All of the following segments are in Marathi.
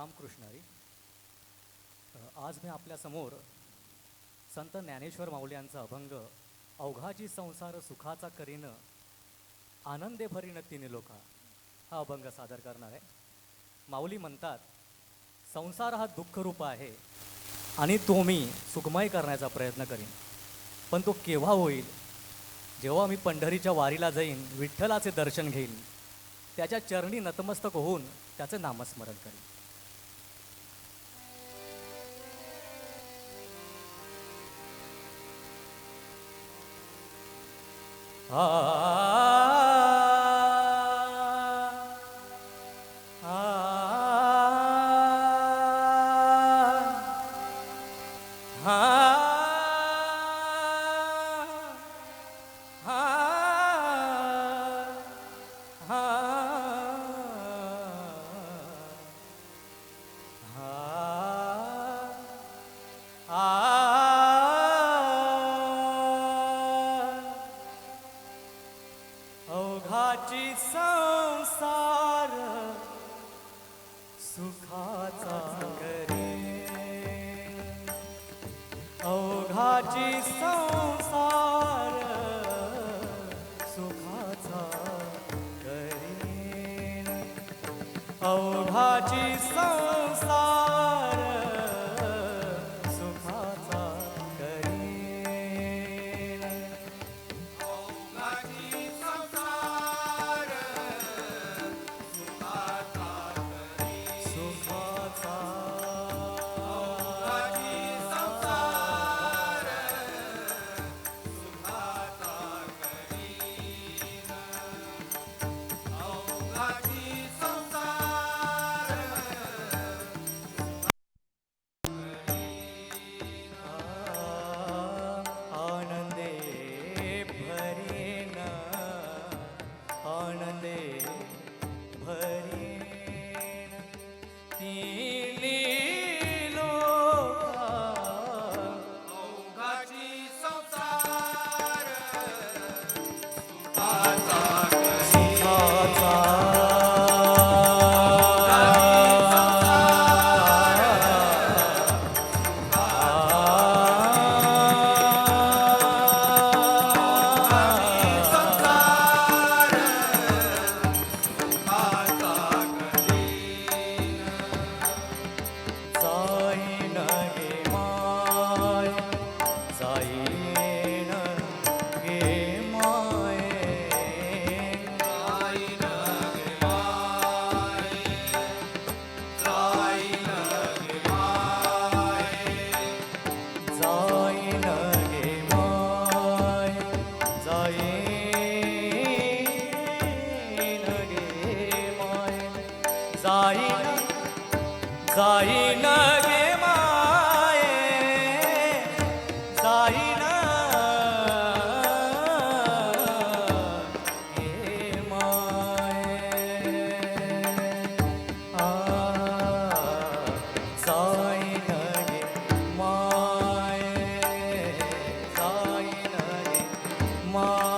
रामकृष्णारी. आज मी आपल्यासमोर संत ज्ञानेश्वर माऊली यांचा अभंग अवघाची संसार सुखाचा करीन आनंदे भरीन तिने लोका हा अभंग सादर करणार आहे. माऊली म्हणतात संसार हा दुःखरूप आहे आणि तो मी सुखमय करण्याचा प्रयत्न करीन. पण तो केव्हा होईल? जेव्हा मी पंढरीच्या वारीला जाईन विठ्ठलाचे दर्शन घेईन त्याच्या चरणी नतमस्तक होऊन त्याचे नामस्मरण करीन. आ अवघाची संसार जाईन जाईन गे माये। जाईन गे माये। आ जाईन गे माये। जाईन गे माये।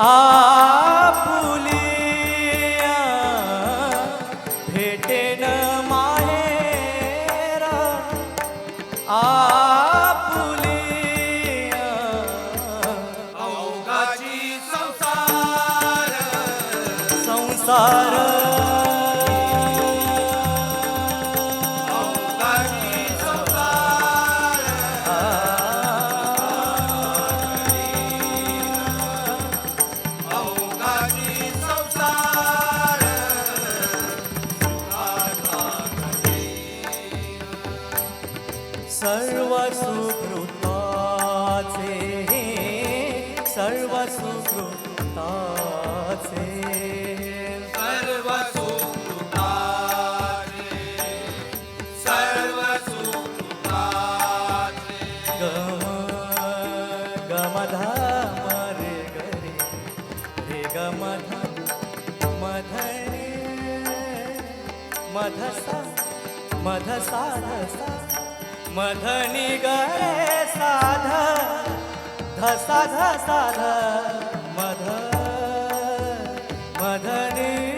Ah. मधसा मध साधसा मधनी गरे साध धसा धसा ध मध मधनी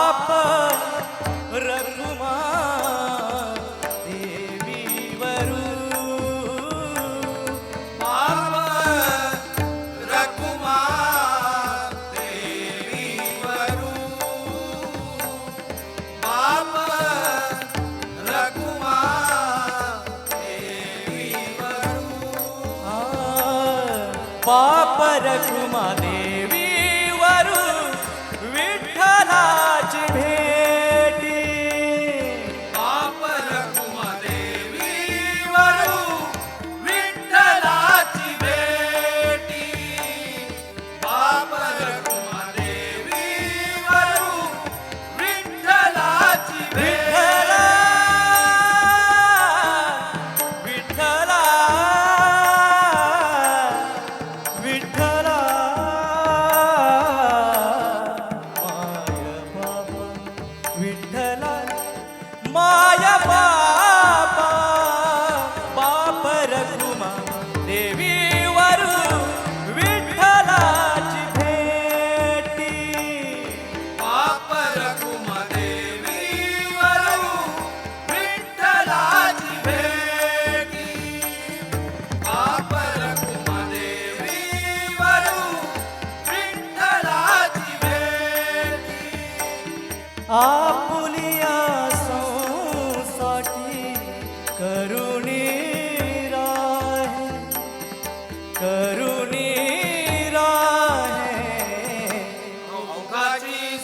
पाप रघुमाने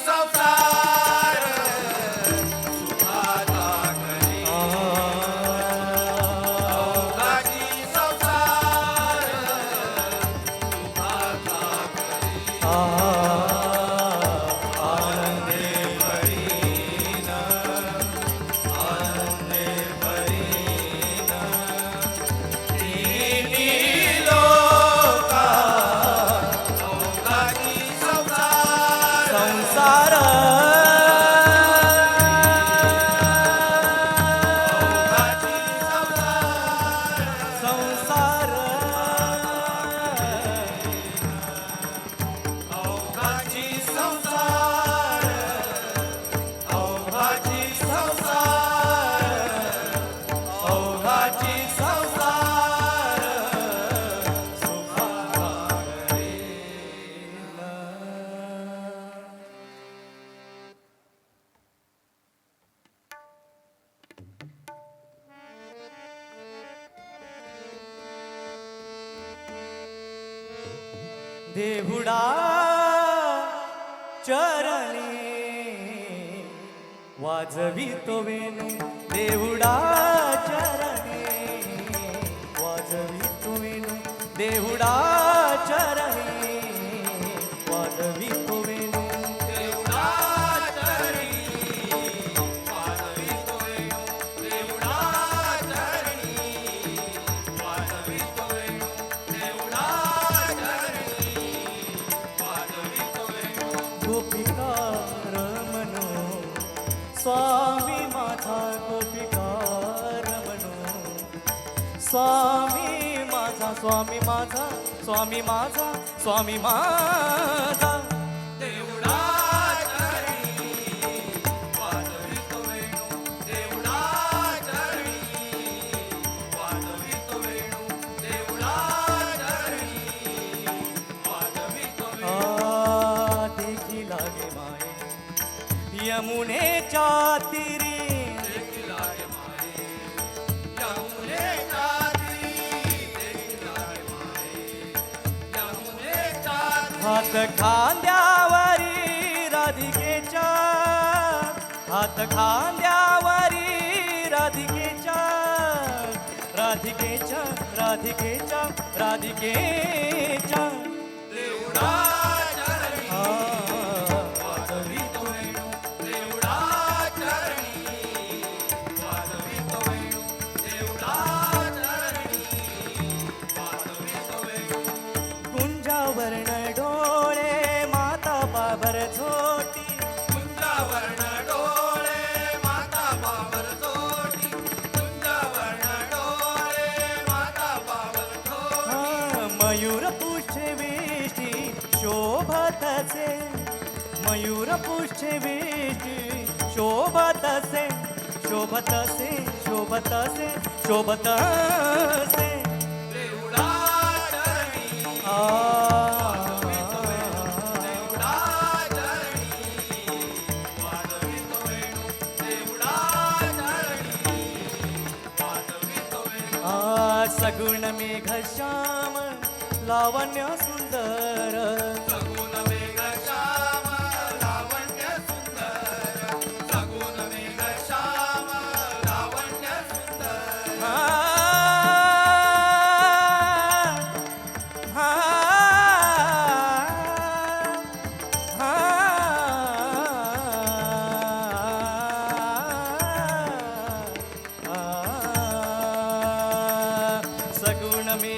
outside. वाजवी तो वेणू देऊळ स्वामी माझा गोपिका रमणो स्वामी माझा स्वामी माझा स्वामी माझा स्वामी माझा. लागे माये. यमुनेच्या तीरी हात खांद्यावरी राधिकेच्या हात खांद्यावरी राधिकेच्या राधिकेच्या राधिकेच्या राधिकेच्या. मयूर पुष्ठ वेशी शोभत से मयूर पुष्ठ वेशी शोभत से शोभत से शोभत से शोभत से सगुण मेघ श्याम लावण्य सुंदर.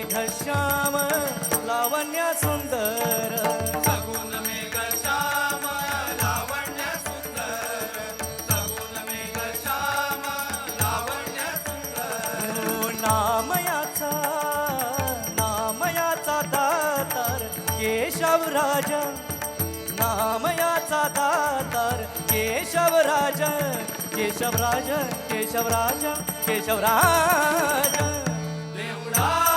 सगुण मेघ श्याम लावण्य सुंदर. सगुण मेघ श्याम लावण्य सुंदर. सगुण मेघ श्याम लावण्य सुंदर. ओ, नामयाचा नामयाचा दातार केशवराज नामयाचा दातार केशवराज केशवराज केशवराज केशवराज देवडा